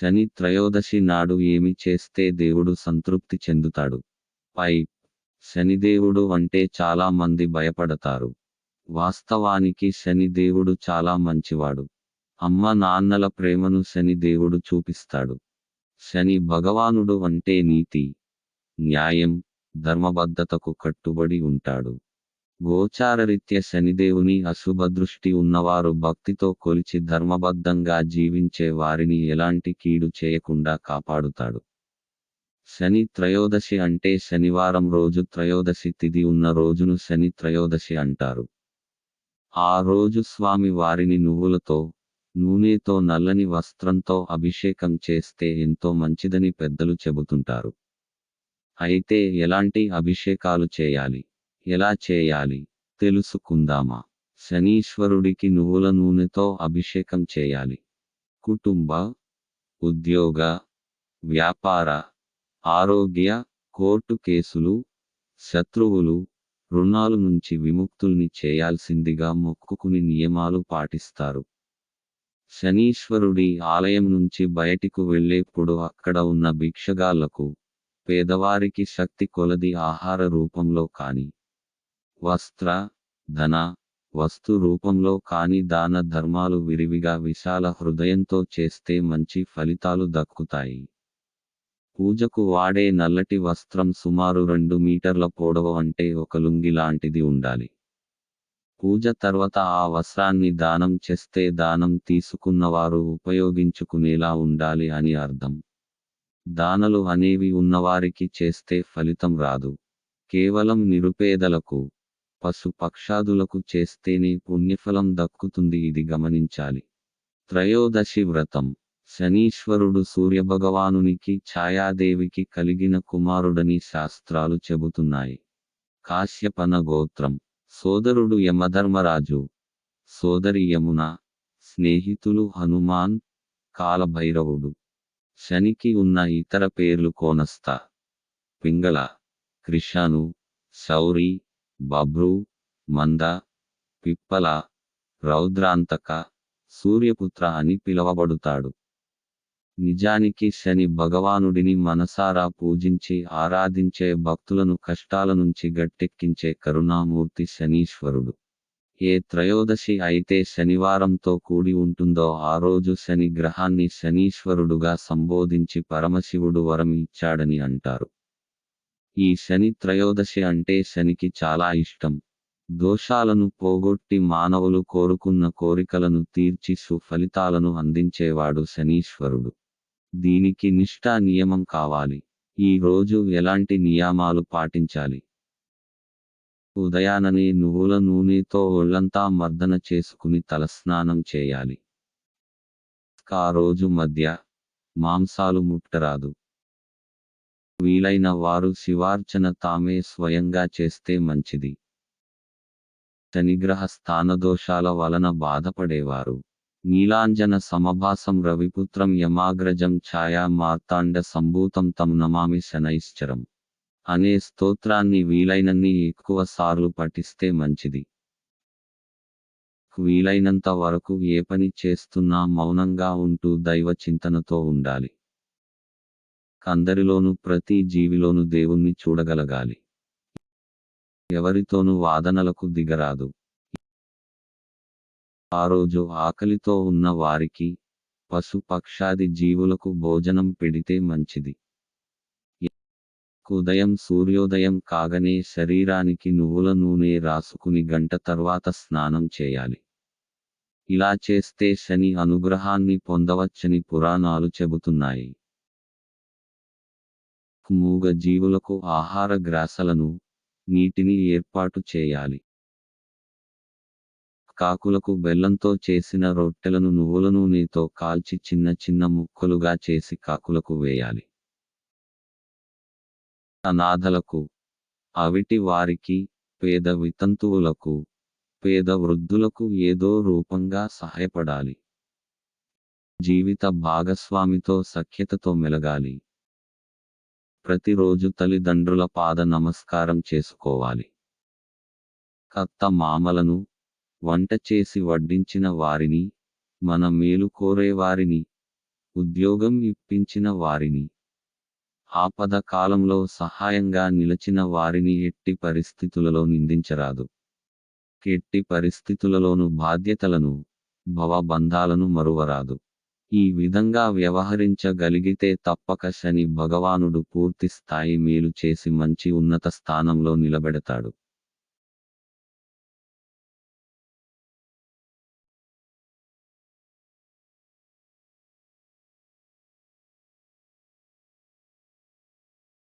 శని త్రయోదశి నాడు ఏమి చేస్తే దేవుడు సంతృప్తి చెందుతాడు? పై. శనిదేవుడు అంటే చాలా మంది భయపడతారు. వాస్తవానికి శనిదేవుడు చాలా మంచివాడు. అమ్మ నాన్నల ప్రేమను శనిదేవుడు చూపిస్తాడు. శని భగవానుడు అంటే నీతి న్యాయం ధర్మబద్ధతకు కట్టుబడి ఉంటాడు. గోచారరీత్య శనిదేవుని అశుభ దృష్టి ఉన్నవారు భక్తితో కొలిచి ధర్మబద్ధంగా జీవించే వారిని ఎలాంటి కీడు చేయకుండా కాపాడుతాడు. శని త్రయోదశి అంటే శనివారం రోజు త్రయోదశి తిథి ఉన్న రోజును శని త్రయోదశి అంటారు. ఆ రోజు స్వామి వారిని నువ్వులతో నూనెతో నల్లని వస్త్రంతో అభిషేకం చేస్తే ఎంతో మంచిదని పెద్దలు చెబుతుంటారు. అయితే ఎలాంటి అభిషేకాలు చేయాలి? ఎలా చేయాలి? తెలుసుకుందామా? శనీశ్వరుడికి నువ్వుల నూనెతో అభిషేకం చేయాలి. కుటుంబ ఉద్యోగ వ్యాపార ఆరోగ్య కోర్టు కేసులు శత్రువులు రుణాలు నుంచి విముక్తుల్ని చేయాల్సిందిగా మొక్కుకుని నియమాలు పాటిస్తారు. శనీశ్వరుడి ఆలయం నుంచి బయటికు వెళ్ళేప్పుడు అక్కడ ఉన్న భిక్షగాళ్ళకు పేదవారికి శక్తి కొలది ఆహార రూపంలో కాని వస్త్ర ధన వస్తు రూపంలో కాని దాన ధర్మాలు విరివిగా విశాల హృదయంతో చేస్తే మంచి ఫలితాలు దక్కుతాయి. పూజకు వాడే నల్లటి వస్త్రం సుమారు రెండు మీటర్ల పొడవు అంటే ఒక లుంగి లాంటిది ఉండాలి. పూజ తర్వాత ఆ వస్త్రాన్ని దానం చేస్తే దానం తీసుకున్నవారు ఉపయోగించుకునేలా ఉండాలి అని అర్థం. దానలు అనేవి ఉన్నవారికి చేస్తే ఫలితం రాదు. కేవలం నిరుపేదలకు పశుపక్షాదులకు చేస్తేనే పుణ్యఫలం దక్కుతుంది ఇది గమనించాలి. త్రయోదశి వ్రతం. శనీశ్వరుడు సూర్యభగవానునికి ఛాయాదేవికి కలిగిన కుమారుడని శాస్త్రాలు చెబుతున్నాయి. కాశ్యపన గోత్రం. సోదరుడు యమధర్మరాజు. సోదరి యమున. స్నేహితులు హనుమాన్. కాలభైరవుడు. శనికి ఉన్న ఇతర పేర్లు కోనస్త పింగళ. కృషాను. శౌరి. బబ్రు మంద పిప్పల రౌద్రాంతక సూర్యపుత్ర అని పిలవబడుతాడు. నిజానికి శని భగవానుడిని మనసారా పూజించి ఆరాధించే భక్తులను కష్టాల నుంచి గట్టెక్కించే కరుణామూర్తి శనీశ్వరుడు. ఏ త్రయోదశి అయితే శనివారంతో కూడి ఉంటుందో ఆ రోజు శని గ్రహాన్ని శనీశ్వరుడుగా సంబోధించి పరమశివుడు వరం ఇచ్చాడని అంటారు. ఈ శని త్రయోదశి అంటే శనికి చాలా ఇష్టం. దోషాలను పోగొట్టి మానవులు కోరుకున్న కోరికలను తీర్చి సుఫలితాలను అందించేవాడు శనీశ్వరుడు. దీనికి నిష్ఠా నియమం కావాలి. ఈ రోజు ఎలాంటి నియమాలు పాటించాలి? ఉదయాననే నువ్వుల నూనెతో ఒళ్ళంతా మర్దన చేసుకుని తలస్నానం చేయాలి. ఆ రోజు మధ్య మాంసాలు ముట్టరాదు. వీలైన వారు శివార్చన తామే స్వయంగా చేస్తే మంచిది. శనిగ్రహ స్థానదోషాల వలన బాధపడేవారు. నీలాంజన సమభాసం రవిపుత్రం యమాగ్రజం ఛాయా మార్తాండ సంభూతం తం నమామి శనైశ్చరం. అనే స్తోత్రాన్ని వీలైనన్ని ఎక్కువ సార్లు పఠిస్తే మంచిది. వీలైనంత వరకు ఏ పని చేస్తున్నా మౌనంగా ఉంటూ దైవ చింతనతో ఉండాలి. అందరిలోనూ ప్రతి జీవిలోనూ దేవుణ్ణి చూడగలగాలి. ఎవరితోనూ వాదనలకు దిగరాదు. ఆ రోజు ఆకలితో ఉన్న వారికి పశు పక్షాది జీవులకు భోజనం పెడితే మంచిది. ఉదయం సూర్యోదయం కాగనే శరీరానికి నువ్వుల నూనె రాసుకుని గంట తర్వాత స్నానం చేయాలి. ఇలా చేస్తే శని అనుగ్రహాన్ని పొందవచ్చని పురాణాలు చెబుతున్నాయి. మూగ జీవులకు ఆహార గ్రాసలను నీటిని ఏర్పాటు చేయాలి. కాకులకు బెల్లంతో చేసిన రొట్టెలను నువ్వుల నూనెతో కాల్చి చిన్న చిన్న ముక్కలుగా చేసి కాకులకు వేయాలి. అనాథలకు అవిటి వారికి పేద వితంతువులకు పేద వృద్ధులకు ఏదో రూపంగా సహాయపడాలి. జీవిత భాగస్వామితో సఖ్యతతో మెలగాలి. ప్రతిరోజు తల్లిదండ్రుల పాద నమస్కారం చేసుకోవాలి. కత్త మామలను వంట చేసి వడ్డించిన వారిని మన మేలు కోరేవారిని ఉద్యోగం ఇప్పించిన వారిని ఆపద కాలంలో సహాయంగా నిలచిన వారిని ఎట్టి పరిస్థితులలో నిందించరాదు. ఎట్టి పరిస్థితులలోను బాధ్యతలను భవబంధాలను మరువరాదు. ఈ విధంగా వ్యవహరించగలిగితే తప్పక శని భగవానుడు పూర్తి స్థాయి మేలు చేసి మంచి ఉన్నత స్థానంలో నిలబెడతాడు.